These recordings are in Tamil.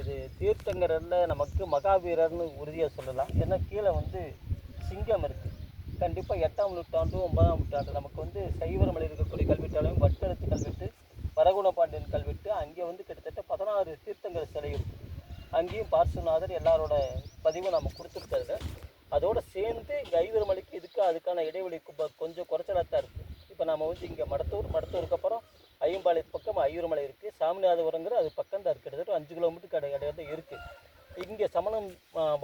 இது தீர்த்தங்கரில் நமக்கு மகாவீரர்னு உறுதியாக சொல்லலாம். ஏன்னா கீழே வந்து சிங்கம் இருக்குது கண்டிப்பாக எட்டாம் நூற்றாண்டு ஒன்பதாம் நூற்றாண்டு நமக்கு வந்து சைவரமலை இருக்கக்கூடிய கல்வெட்டாலையும் வட்டெழுத்து கல்வெட்டு வரகுண பாண்டியன் கல்வெட்டு அங்கே வந்து கிட்டத்தட்ட பதினாறு தீர்த்தங்கர் சிலை இருக்குது அங்கேயும் பார்சுநாதர் எல்லாரோட பதிவும் நம்ம கொடுத்துருக்கறதுல அதோடு சேர்ந்து கைவிரமலைக்கு இதுக்கு அதுக்கான இடைவெளி கொஞ்சம் குறைச்சலாக தான் இருக்குது இப்போ நம்ம வந்து இங்கே மடத்தூர் மடத்தூருக்கு அப்புறம் ஐயம்பாளையத்து பக்கம் ஐயூர்மலை இருக்குது சாமிநாதபுரங்கிற அது பக்கம் தான் இருக்குது கிட்டத்தட்ட அஞ்சு கிலோமீட்டர் கடை இடையில இருக்குது இங்கே சமணம்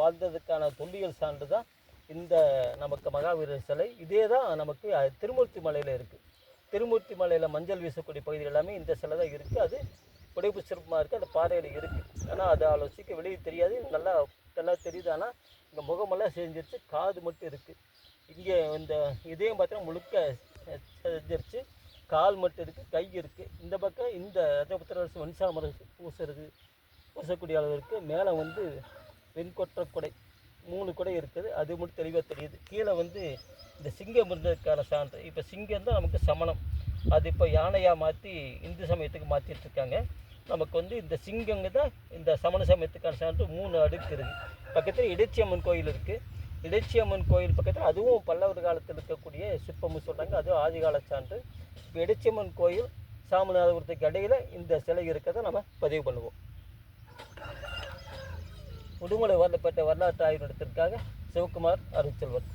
வாழ்ந்ததுக்கான தொல்லியல் சான்று தான் இந்த நமக்கு மகாவீரர் சிலை. இதே தான் நமக்கு திருமூர்த்தி மலையில் இருக்குது திருமூர்த்தி மலையில் மஞ்சள் வீசக்கூடிய பகுதிகள் எல்லாமே இந்த சிலை தான் இருக்குது அது புடைப்பு சிற்பமாக இருக்குது அந்த பாறையில் இருக்குது ஆனால் அது ஆலோசிக்க வெளியே தெரியாது. நல்லா நல்லா தெரியுது. ஆனால் இங்கே முகமெல்லாம் செஞ்சிருச்சு. காது மட்டும் இருக்குது இங்கே இந்த இதயம் பார்த்தீங்கன்னா முழுக்க செஞ்சிருச்சு. கால் மட்டும் இருக்குது கை இருக்குது இந்த பக்கம் இந்த ரஜபுத்திரரசு வன்சாமர பூசுறது பூசக்கூடிய அளவு இருக்குது மேலே வந்து வெண்கொற்ற குடை மூணு குடை இருக்குது. அது மட்டும் தெளிவாக தெரியுது. கீழே வந்து இந்த சிங்கம் இருந்ததுக்கான சான்று. இப்போ சிங்கம் தான் நமக்கு சமணம். அது இப்போ யானையாக மாற்றி இந்து சமயத்துக்கு மாற்றிட்டு இருக்காங்க. நமக்கு வந்து இந்த சிங்கங்க தான் இந்த சமண சமயத்துக்கான சான்று. மூணு அடுக்கு இருக்குது பக்கத்தில் இடைச்சியம்மன் கோயில் இருக்குது இடைச்சியம்மன் கோயில் பக்கத்தில் அதுவும் பல்லவர் காலத்தில் இருக்கக்கூடிய சிற்பம்னு சொல்கிறாங்க அதுவும் ஆதிகால சான்று. இப்போ கோயில் சாமிநாதபுரத்துக்கு இடையில் இந்த சிலை இருக்கிறத நம்ம பதிவு பண்ணுவோம். உடுமலை வரப்பட்ட வரலாற்று ஆய்வு நடத்திற்காக சிவகுமார் அருட்செல்வர்